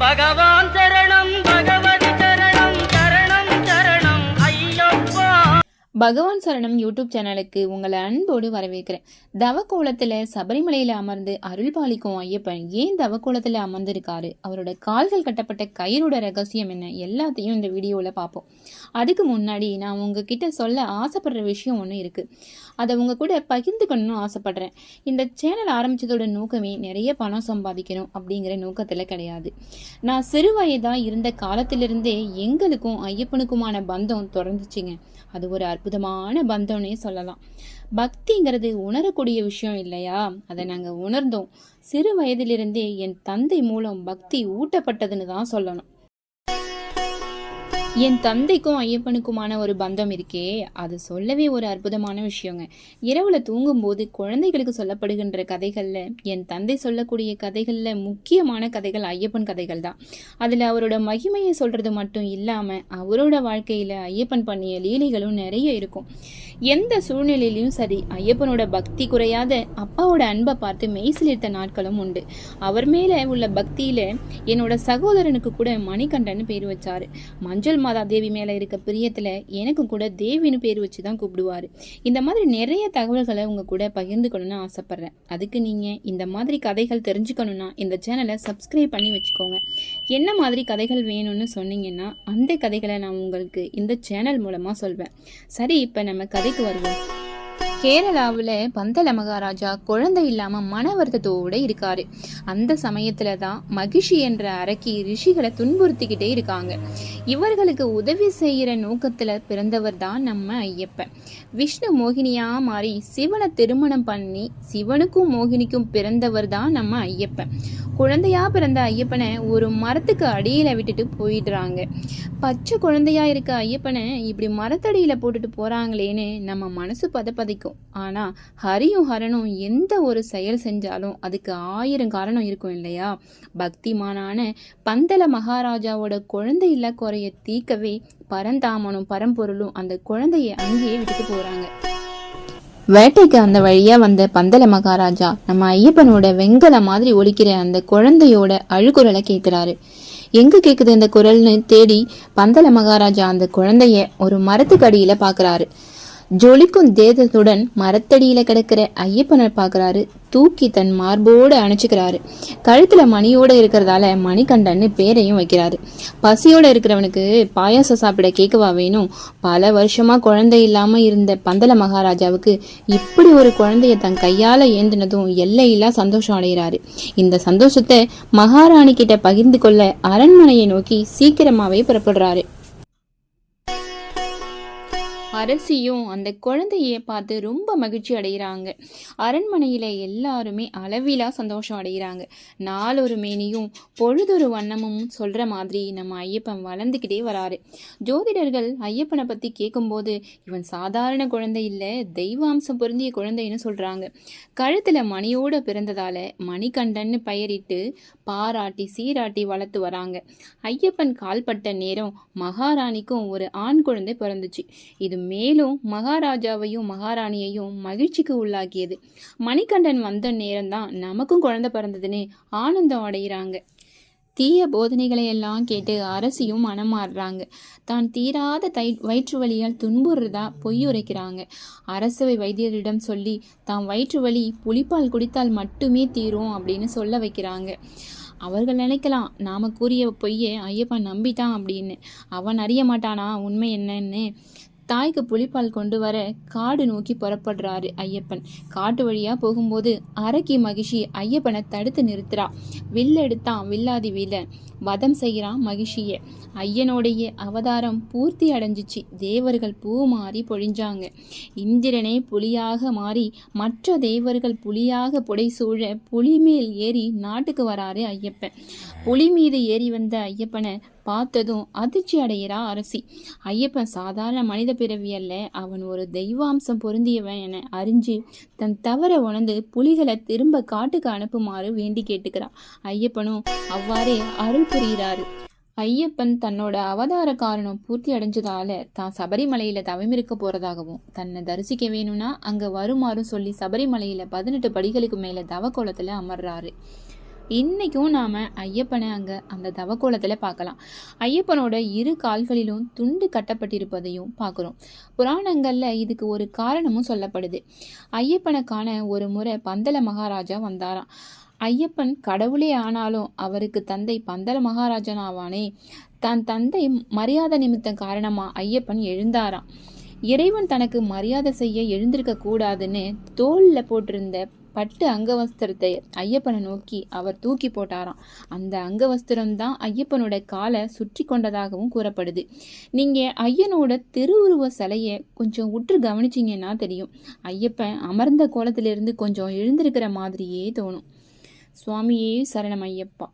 பகவான் பகவான் சரணம் யூடியூப் சேனலுக்கு உங்களை அன்போடு வரவேற்கிறேன். தவக்கோலத்தில் சபரிமலையில் அமர்ந்து அருள் பாலிக்கும் ஐயப்பன் ஏன் தவக்கோலத்தில் அமர்ந்திருக்காரு? அவரோட கால்கள் கட்டப்பட்ட கயிறோட ரகசியம் என்ன? எல்லாத்தையும் இந்த வீடியோவில் பார்ப்போம். அதுக்கு முன்னாடி நான் உங்ககிட்ட சொல்ல ஆசைப்படுற விஷயம் ஒன்று இருக்குது அதை உங்கள் கூட பகிர்ந்துக்கணும்னு ஆசைப்படுறேன். இந்த சேனல் ஆரம்பித்ததோட நோக்கமே நிறைய பணம் சம்பாதிக்கணும் அப்படிங்கிற நோக்கத்தில் கிடையாது. நான் சிறு வயதாக இருந்த காலத்திலிருந்தே எங்களுக்கும் ஐயப்பனுக்குமான பந்தம் தொடர்ந்துச்சுங்க. அது ஒரு அற்புதம். அற்புதமான பந்தம்னே சொல்லலாம். பக்திங்கிறது உணரக்கூடிய விஷயம் இல்லையா? அதை நாங்கள் உணர்ந்தோம். சிறு வயதிலிருந்தே என் தந்தை மூலம் பக்தி ஊட்டப்பட்டதுன்னு தான் சொல்லணும். என் தந்தைக்கும் ஐயப்பனுக்குமான ஒரு பந்தம் இருக்கே. அது சொல்லவே ஒரு அற்புதமான விஷயங்க. இரவுல தூங்கும்போது குழந்தைகளுக்கு சொல்லப்படுகின்ற கதைகளில் என் தந்தை சொல்லக்கூடிய கதைகளில் முக்கியமான கதைகள் ஐயப்பன் கதைகள் தான். அதில் அவரோட மகிமையை சொல்கிறது மட்டும் இல்லாமல் அவரோட வாழ்க்கையில் ஐயப்பன் பண்ணிய லீலைகளும் நிறைய இருக்கும். எந்த சூழ்நிலையிலும் சரி ஐயப்பனோட பக்தி குறையாத அப்பாவோட அன்பை பார்த்து மெய்சிலிருத்த நாட்களும் உண்டு. அவர் மேலே உள்ள பக்தியில் என்னோட சகோதரனுக்கு கூட மணிகண்டன் பேர் வச்சார். மஞ்சள் மாதா தேவி மேலே இருக்க பிரியத்தில் எனக்கும் கூட தேவின்னு பேர் வச்சு தான் கூப்பிடுவாரு. இந்த மாதிரி நிறைய தகவல்களை உங்க கூட பகிர்ந்துக்கணும்னு ஆசைப்பட்றேன். அதுக்கு நீங்க இந்த மாதிரி கதைகள் தெரிஞ்சுக்கணும்னா இந்த சேனலை சப்ஸ்கிரைப் பண்ணி வச்சுக்கோங்க. என்ன மாதிரி கதைகள் வேணும்னு சொன்னீங்கன்னா அந்த கதைகளை நான் உங்களுக்கு இந்த சேனல் மூலமா சொல்வேன். சரி இப்போ நம்ம கதைக்கு வருவோம். கேரளாவில் பந்தல மகாராஜா குழந்தை இல்லாமல் மன வருத்தத்தோடு இருக்காரு. அந்த சமயத்தில் தான் மகிஷி என்ற அரக்கி ரிஷிகளை துன்புறுத்திக்கிட்டே இருக்காங்க. இவர்களுக்கு உதவி செய்கிற நோக்கத்தில் பிறந்தவர் தான் நம்ம ஐயப்பன். விஷ்ணு மோகினியாக மாறி சிவனை திருமணம் பண்ணி சிவனுக்கும் மோகினிக்கும் பிறந்தவர் தான் நம்ம ஐயப்பன். குழந்தையா பிறந்த ஐயப்பனை ஒரு மரத்துக்கு அடியில் விட்டுட்டு போயிடுறாங்க. பச்சை குழந்தையா இருக்க ஐயப்பனை இப்படி மரத்தடியில் போட்டுட்டு போகிறாங்களேன்னு நம்ம மனசு பதப்பதைக்கும். ஆனால் ஹரியும் ஹரனும் எந்த ஒரு செயல் செஞ்சாலும் அதுக்கு ஆயிரம் காரணம் இருக்கும் இல்லையா? பக்திமானான பந்தல மகாராஜாவோட குழந்தை இல்ல குறைய தீக்கவே பரந்தாமனும் பரம்பொருளும் அந்த குழந்தைய அங்கேயே விட்டுட்டு போறாங்க. வேட்டைக்கு அந்த வழியா வந்த பந்தல மகாராஜா நம்ம ஐயப்பனோட வெங்கல மாதிரி ஒழிக்கிற அந்த குழந்தையோட அழுகுரலை கேட்கிறாரு. எங்க கேக்குது இந்த குரல்னு தேடி பந்தல மகாராஜா அந்த குழந்தைய ஒரு மரத்துக்கு அடியில பாக்குறாரு. ஜொலிக்கும் தேதத்துடன் மரத்தடியில் கிடக்கிற ஐயப்பனை பார்க்கறாரு. தூக்கி தன் மார்போடு அணைச்சிக்கிறாரு. கழுத்தில் மணியோடு இருக்கிறதால மணிகண்டன்னு பேரையும் வைக்கிறாரு. பசியோடு இருக்கிறவனுக்கு பாயாசம் சாப்பிட கேட்கவா வேணும்? பல வருஷமாக குழந்தை இல்லாமல் இருந்த பந்தல மகாராஜாவுக்கு இப்படி ஒரு குழந்தைய தன் கையால் ஏந்தினதும் எல்லையில்லா சந்தோஷம் அடைகிறாரு. இந்த சந்தோஷத்தை மகாராணி கிட்ட பகிர்ந்து கொள்ள அரண்மனையை நோக்கி சீக்கிரமாகவே புறப்படுறாரு. அரசியும் அந்த குழந்தைய பார்த்து ரொம்ப மகிழ்ச்சி அடைகிறாங்க. அரண்மனையில் எல்லாருமே அளவிலா சந்தோஷம் அடைகிறாங்க. நாளொரு மேனியும் பொழுதொரு வண்ணமும் சொல்கிற மாதிரி நம்ம ஐயப்பன் வளர்ந்துக்கிட்டே வராரு. ஜோதிடர்கள் ஐயப்பனை பற்றி கேட்கும்போது இவன் சாதாரண குழந்தை இல்லை தெய்வாம்சம் பொருந்திய குழந்தைன்னு சொல்கிறாங்க கழுத்தில் மணியோடு பிறந்ததால் மணிகண்டன்னு பெயரிட்டு பாராட்டி சீராட்டி வளர்த்து வராங்க. ஐயப்பன் கால்பட்ட நேரம் மகாராணிக்கும் ஒரு ஆண் குழந்தை பிறந்துச்சு. இது மேலும் மகாராஜாவையும் மகாராணியையும் மகிழ்ச்சிக்கு உள்ளாக்கியது. மணிகண்டன் வந்த நேரம்தான் நமக்கும் குழந்தை பிறந்ததுன்னு ஆனந்தம் அடைகிறாங்க தீய போதனைகளை எல்லாம் கேட்டு அரசியும் மனம் மாறுறாங்க தான் தீராத தை வயிற்று வலியால் துன்புறுறதா பொய்யுரைக்கிறாங்க. அரசவை வைத்தியரிடம் சொல்லி தாம் வயிற்று வலி புளிப்பால் குடித்தால் மட்டுமே தீரும் அப்படின்னு சொல்ல வைக்கிறாங்க. அவர்கள் நினைக்கலாம் நாம கூறிய பொய்யை ஐயப்பன் நம்பிட்டான் அப்படின்னு. அவன் அறிய மாட்டானா? உண்மை என்னன்னு தாய்க்கு புலிப்பால் கொண்டு வர காடு நோக்கி புறப்படுறாரு ஐயப்பன். காட்டு வழியா போகும்போது அரக்கி மகிஷி ஐயப்பனை தடுத்து நிறுத்துறா. வில்ல எடுத்தான் வில்லாதி வீலன் வதம் செய்கிறான் மகிஷிய. ஐயனுடைய அவதாரம் பூர்த்தி அடைஞ்சிச்சு. தேவர்கள் பூ மாறி பொழிஞ்சாங்க. இந்திரனே புலியாக மாறி மற்ற தேவர்கள் புலியாக புடைசூழ புலி மேல் ஏறி நாட்டுக்கு வராரு ஐயப்பன். புலி மீது ஏறி வந்த ஐயப்பனை பார்த்ததும் அதிர்ச்சி அடைகிறா அரசி. ஐயப்பன் சாதாரண மனித பிறவி அல்ல. அவன் ஒரு தெய்வாம்சம் பொருந்தியவன் என அறிஞ்சு தன் தவற உணர்ந்து புலிகளை திரும்ப காட்டுக்கு அனுப்புமாறு வேண்டி கேட்டுக்கிறான். ஐயப்பனும் அவ்வாறே அருள் புரிகிறாரு. ஐயப்பன் தன்னோட அவதார காரணம் பூர்த்தி அடைஞ்சதால தான் சபரிமலையில தவமிருக்க போறதாகவும் தன்னை தரிசிக்க வேணும்னா அங்க வருமாறும் சொல்லி சபரிமலையில பதினெட்டு படிகளுக்கு மேல தவக்கோலத்துல அமர்றாரு. இன்றைக்கும் நாம் ஐயப்பனை அங்கே அந்த தவக்கோலத்தில் பார்க்கலாம். ஐயப்பனோட இரு கால்களிலும் துண்டு கட்டப்பட்டிருப்பதையும் பார்க்குறோம். புராணங்களில் இதுக்கு ஒரு காரணமும் சொல்லப்படுது. ஐயப்பனுக்கான ஒரு முறை பந்தல மகாராஜா வந்தாராம். ஐயப்பன் கடவுளே ஆனாலும் அவருக்கு தந்தை பந்தல மகாராஜன் ஆவானே தன் தந்தை மரியாதை நிமித்தம் காரணமாக ஐயப்பன் எழுந்தாராம். இறைவன் தனக்கு மரியாதை செய்ய எழுந்திருக்க கூடாதுன்னு தோல்ல போட்டிருந்த பட்டு அங்கவஸ்திரத்தை ஐயப்பனை நோக்கி அவர் தூக்கி போட்டாராம். அந்த அங்கவஸ்திரம் தான் ஐயப்பனோட காலை சுற்றி கொண்டதாகவும் கூறப்படுது. நீங்கள் ஐயனோட திருவுருவ சிலையை கொஞ்சம் உற்று கவனிச்சிங்கன்னா தெரியும். ஐயப்பன் அமர்ந்த கோலத்திலிருந்து கொஞ்சம் எழுந்திருக்கிற மாதிரியே தோணும். சுவாமியே சரணம் ஐயப்பா.